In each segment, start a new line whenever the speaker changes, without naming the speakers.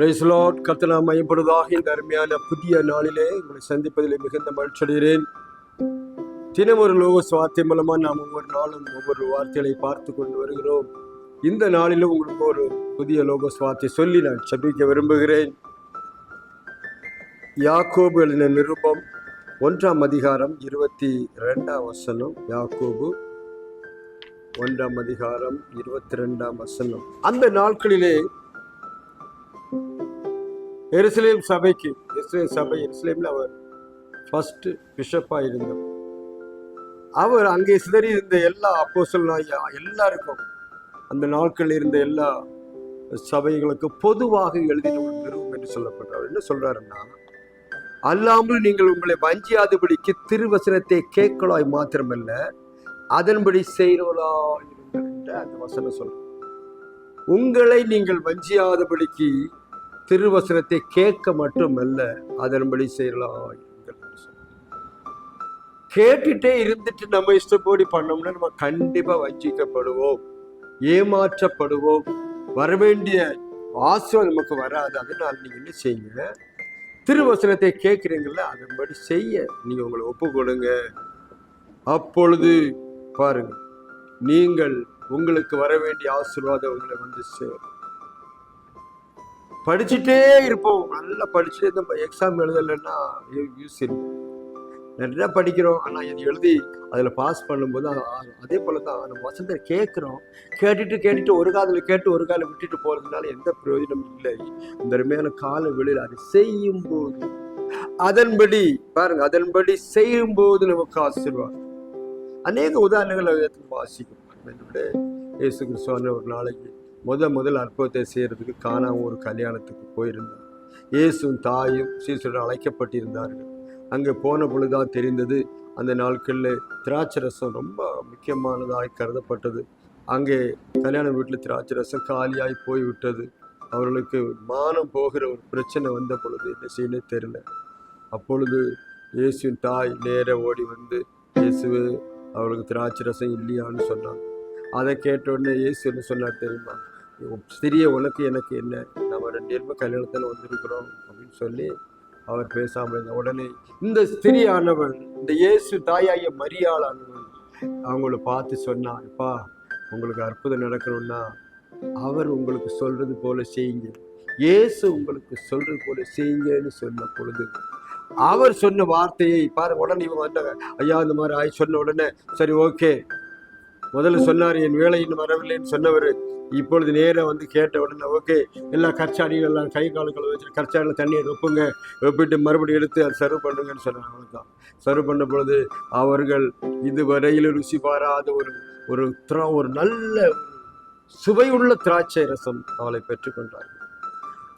பிரைஸ்லாட் கத்தனா மையப்படுவதாக இந்த அருமையான புதிய நாளிலே உங்களை சந்திப்பதில் மிகுந்த மகிழ்ச்சி அடைகிறேன். தினம் ஒரு லோக சுவார்த்தை மூலமாக நாம் ஒவ்வொரு நாளும் ஒவ்வொரு வார்த்தைகளை பார்த்து கொண்டு வருகிறோம். இந்த நாளிலும் உங்களுக்கு ஒரு புதிய லோக சுவார்த்தை சொல்லி நான் சபிக்க விரும்புகிறேன். யாக்கோபு எழுதின நிருபம் ஒன்றாம் அதிகாரம் இருபத்தி ரெண்டாம் வசனம். யாக்கோபு ஒன்றாம் அதிகாரம் இருபத்தி ரெண்டாம் வசனம். அந்த நாட்களிலே எருசலேம் சபைக்கு எருசலேம் சபை எருசலேமில் அவர் ஃபர்ஸ்ட் பிஷப்பாக இருந்தார் அவர் அங்கே சிதறி இருந்த எல்லா அப்போஸ்தலன் எல்லாருக்கும் அந்த நாட்கள் இருந்த எல்லா சபைகளுக்கு பொதுவாக எழுதின ஒரு நிறுவம் என்று சொல்லப்படுறார் என்ன சொல்றாருன்னா அல்லாமல் நீங்கள் உங்களை வஞ்சியாதபடிக்கு திருவசனத்தை கேட்கலாய் மாத்திரமல்ல அதன்படி செய்கிறவளாய் இருங்கள் என்று அந்த வசனம் சொல்ற உங்களை நீங்கள் வஞ்சியாதபடிக்கு திருவசனத்தை கேட்க மட்டுமல்ல அதன்படி செய்யலாம் கேட்டுட்டே இருந்துட்டு நம்ம இஷ்டப்படி பண்ணோம்னா நம்ம கண்டிப்பா வஞ்சிக்கப்படுவோம் ஏமாற்றப்படுவோம் வரவேண்டிய ஆசை நமக்கு வராது. அதனால நீங்க என்ன செய்யுங்க திருவசனத்தை கேட்குறீங்கள அதன்படி செய்ய. நீங்க உங்களை ஒப்பு கொடுங்க அப்பொழுது பாருங்க நீங்கள் உங்களுக்கு வர வேண்டிய ஆசீர்வாதம் உங்களை வந்து சேரும். படிச்சுட்டே இருப்போம். நல்லா படிச்சுட்டே நம்ம எக்ஸாம் எழுதலைன்னா யூஸ் இல்லை நிறையா படிக்கிறோம். ஆனால் இது எழுதி அதில் பாஸ் பண்ணும்போது அதே போல தான் நம்ம வசந்த கேட்குறோம் கேட்டுட்டு கேட்டுட்டு ஒரு காதில் கேட்டு ஒரு காலை விட்டுட்டு போகிறதுனால எந்த பிரயோஜனமும் இல்லை. இந்த அருமையான கால வெளியில் அது செய்யும் போது அதன்படி பாருங்க அதன்படி செய்யும் போது நமக்கு ஆசீர்வாதம். அநேக உதாரணங்களை வாசிக்கும் என்னோட இயேசு கிறிஸ்துவான ஒரு நாளைக்கு முத முதல் அற்புதத்தை செய்கிறதுக்கு காணாம ஒரு கல்யாணத்துக்கு போயிருந்தார் இயேசும் தாயும் சீசுடன் அழைக்கப்பட்டிருந்தார்கள். அங்கே போன பொழுதுதான் தெரிந்தது அந்த நாட்களில் திராட்சை ரசம் ரொம்ப முக்கியமானதாக கருதப்பட்டது. அங்கே கல்யாண வீட்டில் திராட்சை ரசம் காலியாகி போய்விட்டது. அவர்களுக்கு மானம் போகிற ஒரு பிரச்சனை வந்த பொழுது என்ன செய்யணும் தெரியல. அப்பொழுது இயேசுவின் தாய் நேர ஓடி வந்து இயேசுவே அவளுக்கு திராட்சை ரசம் இல்லையான்னு சொன்னாங்க அதை கேட்ட உடனே இயேசு என்ன சொன்னார் தெரியுமா? சிறிய உனக்கு எனக்கு என்ன? நம்ம ரெண்டு பேருமே கல்யாணத்தில் வந்திருக்கிறோம் அப்படின்னு சொல்லி அவர் பேசாமல் இருந்த உடனே இந்த ஸ்திரியானவன் இந்த இயேசு தாயாகிய மரியாளானவன் அவங்கள பார்த்து சொன்னான் இப்பா உங்களுக்கு அற்புதம் நடக்கணும்னா அவர் உங்களுக்கு சொல்றது போல செய்யுங்க. இயேசு உங்களுக்கு சொல்றது போல செய்யுங்கன்னு சொன்ன பொழுது அவர் சொன்ன வார்த்தையை பாரு உடனே இவங்க வந்தாங்க. ஐயா இந்த மாதிரி ஆய் சொன்ன உடனே சரி ஓகே முதல்ல சொன்னார் என் வேலை இன்னும் வரவில்லைன்னு சொன்னவர். இப்பொழுது நேராக வந்து கேட்ட உடனே ஓகே எல்லா கற்சாடிகள் எல்லாம் கை காலுக்களை வச்சு கற்சாடியில் தண்ணியை ரொப்புங்க ரொப்பிட்டு மறுபடியும் எடுத்து அதை சர்வ் பண்ணுங்கன்னு சொன்னாங்க அவ்வளோதான் சர்வ் பண்ண பொழுது அவர்கள் இதுவரையில் ருசி பாராத ஒரு ஒரு திரா ஒரு நல்ல சுவையுள்ள திராட்சை ரசம் அவளை பெற்றுக்கொண்டார்கள்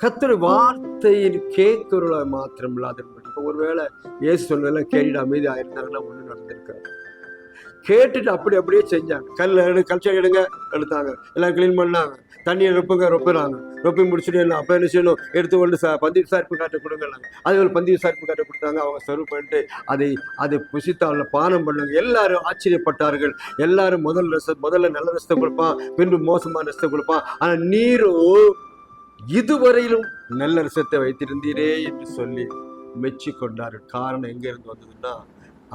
கத்திர வார்த்தையின் கேட்கிறவள மாத்திரம் இல்லாதபடி இப்போ ஒருவேளை இயேசு சொன்னதெல்லாம் கேட்டுட்டு அமைதி ஆயிருந்தாங்கன்னா ஒன்றும் நடந்திருக்காது. கேட்டுட்டு அப்படி அப்படியே செஞ்சாங்க. கல் எடு கல்ச்சர் எடுங்க எடுத்தாங்க. எல்லாம் க்ளீன் பண்ணாங்க. தண்ணியை ரொப்புங்க ரொப்புறாங்க. ரொப்பி முடிச்சுட்டு என்ன அப்போ என்ன செய்யணும்? எடுத்து கொண்டு சா பந்தி விசாரிப்பு காட்ட கொடுங்கலாங்க அது ஒரு பந்தி விசாரிப்பு காட்ட கொடுத்தாங்க. அவங்க சர்வ் பண்ணிட்டு அதை அதை புசித்தாவில் பானம் பண்ணுங்க. எல்லாரும் ஆச்சரியப்பட்டார்கள். எல்லாரும் முதல் ரசம் முதல்ல நல்ல ரசத்தை கொடுப்பான் பின்பு மோசமான ரசத்தை கொடுப்பான். ஆனால் நீரோ இதுவரையிலும் நல்ல ரசத்தை வைத்திருந்தீரே என்று சொல்லி மெச்சிக்கொண்டார்கள். காரணம் எங்கே இருந்து வந்ததுன்னா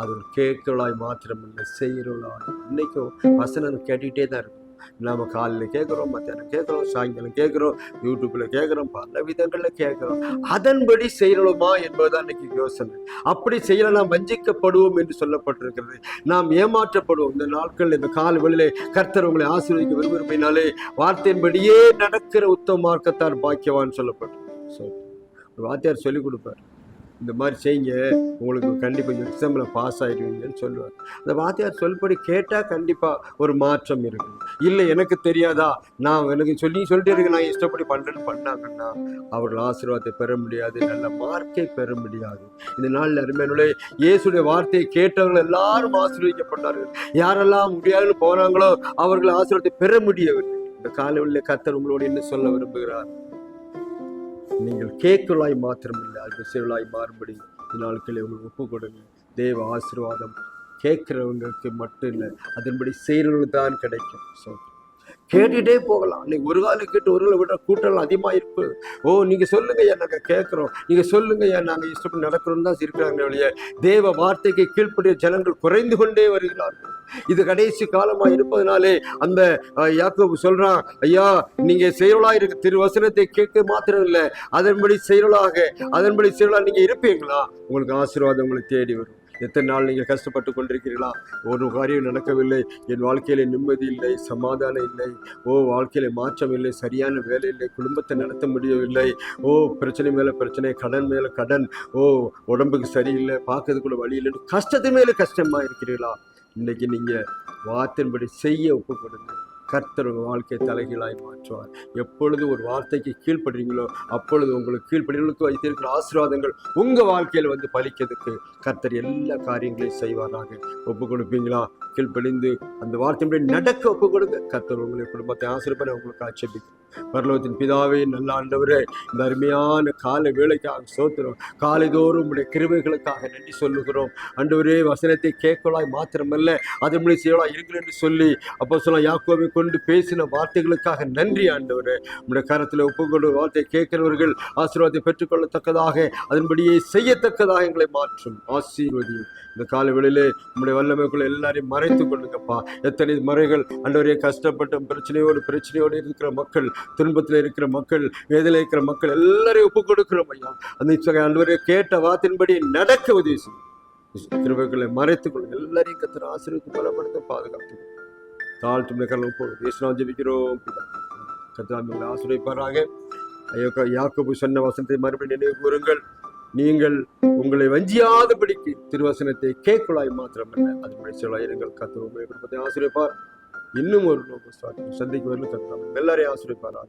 அது ஒரு கேட்கிறவளாய் மாத்திரமில்லை செய்கிறவளாய் இன்னைக்கும் வசனம் கேட்டுக்கிட்டே தான் இருக்கும். நாம காலையில் கேட்குறோம் மத்தியானம் கேட்குறோம் சாயங்காலம் கேட்குறோம் யூடியூப்ல கேட்குறோம் பல விதங்களில் கேட்குறோம். அதன்படி செய்யணுமா என்பதுதான் இன்னைக்கு யோசனை. அப்படி செய்யலாம் வஞ்சிக்கப்படுவோம் என்று சொல்லப்பட்டிருக்கிறது. நாம் ஏமாற்றப்படுவோம். இந்த நாட்கள் இந்த கால வெளியிலே கர்த்தர் உங்களை ஆசீர்வதிக்க விரும்பினாலே வார்த்தையின்படியே நடக்கிற உத்தம மார்க்கத்தார் பாக்கியவான் சொல்லப்பட்டு ஸோ வாத்தியார் சொல்லிக் கொடுப்பார். இந்த மாதிரி செய்யுங்க. உங்களுக்கு கண்டிப்பாக எக்ஸாமில் பாஸ் ஆகிடுவீங்கன்னு சொல்லுவார். அந்த வாத்தியார் சொல்படி கேட்டால் கண்டிப்பாக ஒரு மாற்றம் இருக்கும். இல்லை எனக்கு தெரியாதா? நான் எனக்கு சொல்லி சொல்லிட்டு இருக்கு நான் இஷ்டப்படி பண்ணுறேன்னு பண்ணாங்கன்னா அவர்கள் ஆசீர்வாதத்தை பெற முடியாது. நல்ல மார்க்கை பெற முடியாது. இந்த நாளில் அருமையினுடைய இயேசுடைய வார்த்தையை கேட்டவர்கள் எல்லாரும் ஆசீர்வதிக்கப்பட்டார்கள். யாரெல்லாம் முடியாதுன்னு போனாங்களோ அவர்கள் ஆசீர்வாதத்தை பெற முடியவில்லை. இந்த காலவெளியில் கத்தர் உங்களோடு என்ன சொல்ல விரும்புகிறார்? நீங்கள் கேட்கலாய் மாத்திரமில்லை அது சிறுலாய் மாறுபடி இந்த உங்களுக்கு ஒப்பு கொடுங்க தேவ ஆசீர்வாதம் கேட்குறவங்களுக்கு மட்டும் இல்லை அதன்படி செய்கிறவங்களுக்கு தான் கிடைக்கும். ஸோ கேட்டுட்டே போகலாம். இன்னைக்கு ஒரு காலம் கேட்டு ஒரு காலம் விட கூட்டம் அதிகமா இருக்கு ஓ நீங்க சொல்லுங்க ஐயா நாங்கள் கேட்குறோம் நீங்க சொல்லுங்க ஐயா நாங்க இஷ்டப்படி நடக்கிறோம் தான் இருக்கிறாங்க ஒழிய தேவ வார்த்தைக்கு கீழ்ப்படிய ஜனங்கள் குறைந்து கொண்டே வருகிறார்கள். இது கடைசி காலமா இருப்பதனாலே அந்த அஹ், யாக்கோபு சொல்றான் ஐயா நீங்க செயலாக இருக்க திருவசனத்தை கேட்க மாத்திரம் இல்லை அதன்படி செயலாக அதன்படி செயலாக நீங்க இருப்பீங்களா? உங்களுக்கு ஆசீர்வாதம் உங்களுக்கு தேடி வரும். எத்தனை நாள் நீங்கள் கஷ்டப்பட்டு கொண்டிருக்கிறீர்களா? ஒரு காரியம் நடக்கவில்லை. என் வாழ்க்கையில் நிம்மதி இல்லை சமாதானம் இல்லை. ஓ வாழ்க்கையில் மாற்றம் இல்லை சரியான வேலை இல்லை குடும்பத்தை நடத்த முடியவில்லை. ஓ பிரச்சனை மேலே பிரச்சனை கடன் மேலே கடன். ஓ உடம்புக்கு சரியில்லை பார்க்கறதுக்குள்ள வழி இல்லைன்னு கஷ்டத்து மேலே கஷ்டமாக இருக்கிறீர்களா? இன்னைக்கு நீங்கள் வார்த்தையின்படி செய்ய ஒப்பு கொடுங்க. கர்த்தர் உங்கள் வாழ்க்கையை தலைகீழாய் மாற்றுவார். எப்பொழுது ஒரு வார்த்தைக்கு கீழ்ப்படுறீங்களோ அப்பொழுது உங்களுக்கு கீழ்ப்படுறவங்களுக்கு வைத்திருக்கிற ஆசீர்வாதங்கள் உங்க வாழ்க்கையில வந்து பலிக்கிறதுக்கு கர்த்தர் எல்லா காரியங்களையும் செய்வாராக. ஒப்பு கொடுப்பீங்களா கீழ்ப்படிந்து அந்த வார்த்தையின்படி நடக்க ஒப்பு கொடுங்க கர்த்தர் உங்களுடைய குடும்பத்தை ஆசீர்வாதம் உங்களுக்கு ஆட்சேபிக்கும் பரலோகத்தின் பிதாவே நல்ல ஆண்டவரே இந்த அருமையான கால வேலைக்காக சோத்துறோம் காலைதோறும் உடைய கிருபைகளுக்காக நன்றி சொல்லுகிறோம். ஆண்டவரே வசனத்தை கேட்கலாய் மாத்திரமல்ல அதன் மொழி செய்யலாம் இருக்கிறேன் என்று சொல்லி அப்போ சொல்ல யாக்கோவை கொண்டு பேசின வார்த்தைகளுக்காக நன்றி ஆண்டவரே. உடைய கரத்தில் ஒப்புக்கொண்டு வார்த்தை கேட்கிறவர்கள் ஆசீர்வாதத்தை பெற்றுக்கொள்ளத்தக்கதாக அதன்படியே செய்யத்தக்கதாக எங்களை மாற்றும். ஆசீர்வதியும். இந்த கால வேளையிலே உங்களுடைய வல்லமைக்குள்ள எல்லாரையும் மறைத்து கொள்ளுங்கப்பா. எத்தனை முறைகள் அண்டவரே கஷ்டப்பட்ட பிரச்சனையோடு பிரச்சனையோடு இருக்கிற மக்கள் துன்பத்தில் இருக்கிற மக்கள் வேதனையில் இருக்கிற மக்கள் எல்லாரையும் ஒப்புக் கொடுக்கிறோம் ஐயா. அந்த அண்டவரே கேட்ட வார்த்தையின்படி நடக்க உதவி செய்யும். மறைத்துக் கொள்ளுங்கள். எல்லாரையும் கத்திர ஆசிரியத்தை பலப்படுத்த பாதுகாத்து தாழ்த்து மிகழும் போகும் இயேசுநாமம் ஜபிக்கிறோம். கத்திராமிகளை ஆசிரியப்பாராக ஐயோ யாக்கோபு சொன்ன வசனத்தை மறுபடியும் நினைவு கூறுங்கள். நீங்கள் உங்களை வஞ்சியாதபடிக்கு திருவசனத்தை கேட்கலாய் மாத்திரமல்ல. அதனுடைய செயலாயிருங்கள் கத்து உங்களை குடும்பத்தை ஆசிரியப்பார் இன்னும் ஒரு நோக்கம் சந்திக்கு வரல கத்திராமல் எல்லாரையும் ஆசிரியப்பாராக